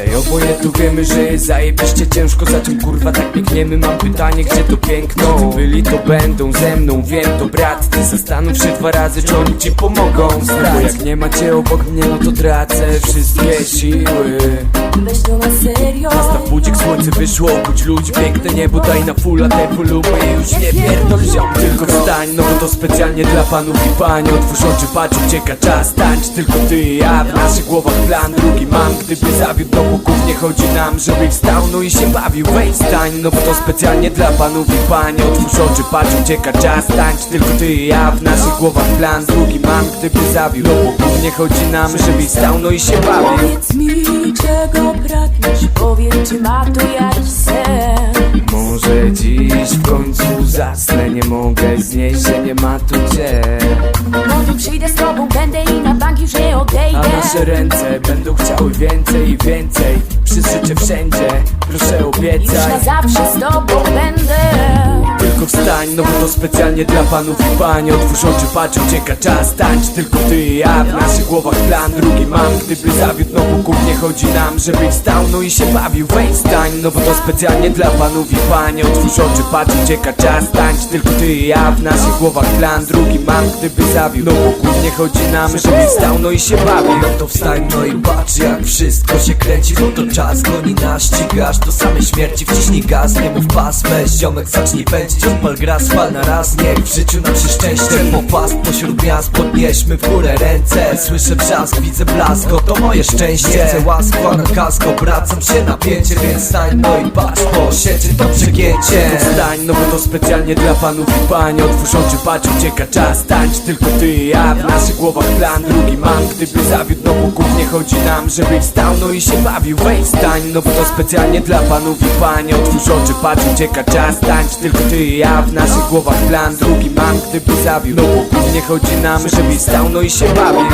Dzisiaj oboje tu wiemy, że jest zajebiście ciężko Za czym kurwa tak biegniemy? Mam pytanie, gdzie to piękno? Gdy byli to będą ze mną, wiem to brat. Ty zastanów się dwa razy, czy oni ci pomogą Bo jak nie macie obok mnie, no to tracę wszystkie siły. Weź to na serio. Nastaw budzik, słońce wyszło, budź ludzi Piękne niebo, daj na fulla tempo lubię Już nie pierdol ziom, wstań No bo to specjalnie dla panów i pań. Otwórz oczy, patrz, ucieka czas. Tańcz tylko ty i ja, w naszych głowach plan Drugi mam, gdyby zawiódł do boków Nie chodzi nam, żeby wstał, no i się bawił. Wejdź, stań, no bo to specjalnie dla panów i pań. Otwórz oczy, patrz, ucieka czas. Tańcz tylko ty i ja, w naszych głowach plan Drugi mam, gdyby zawiódł do boków Nie chodzi nam, żeby wstał, no i się bawił. Powiedz mi, czego pragniesz? Powiedz, czy ma to jakiś mogę znieść, że nie ma tu cię. Potem przyjdę z tobą, będę i na bank już nie A odejdę nasze ręce będą chciały więcej i więcej. Życie wszędzie, proszę Już obiecaj na zawsze z tobą będę wstań, no bo to specjalnie dla panów i pań. Otwórz oczy, patrz, ucieka czas Tańcz tylko ty i ja, w naszych głowach plan. Drugi mam, gdyby zawiódł, no Bóg nie chodzi nam Żebyś stał, no i się bawił. Wejdź, stań, no bo to specjalnie dla panów i pań. Otwórz oczy, patrz, ucieka czas Tańcz tylko ty i ja, w naszych głowach plan. Drugi mam, gdyby zawiódł, no Bóg nie chodzi nam Żebyś stał, no i się bawił. No to wstań, no i patrz jak wszystko się kręci. Bo to czas goni nas, ścigasz do samej śmierci. Wciśnij gaz, nie mów pas, weź ziomek zacznij pędzić Odpal gra, spal na raz, niech w życiu nam się szczęście Po pas pośród miast, podnieśmy w górę ręce. Słyszę brzask, widzę blask, to moje szczęście. Chcę łaskwa na kask, obracam się napięcie Więc stań, no i patrz, po siecie to przegięcie. Stań, no bo to specjalnie dla panów i pań. Otwórz oczy, patrz, ucieka czas Tańcz tylko ty i ja, w naszych głowach plan Drugi mam, gdyby zawiódł, no Bóg nie chodzi nam Żebyś wstał, no i się bawił. Wejdź, stań, no bo to specjalnie dla panów i pań. Otwórz oczy, patrz, ucieka czas Tańcz tylko ty i ja, w naszych głowach plan. Drugi mam, gdyby zawiódł, no Bóg nie chodzi nam Żebyś wstał, no i się bawił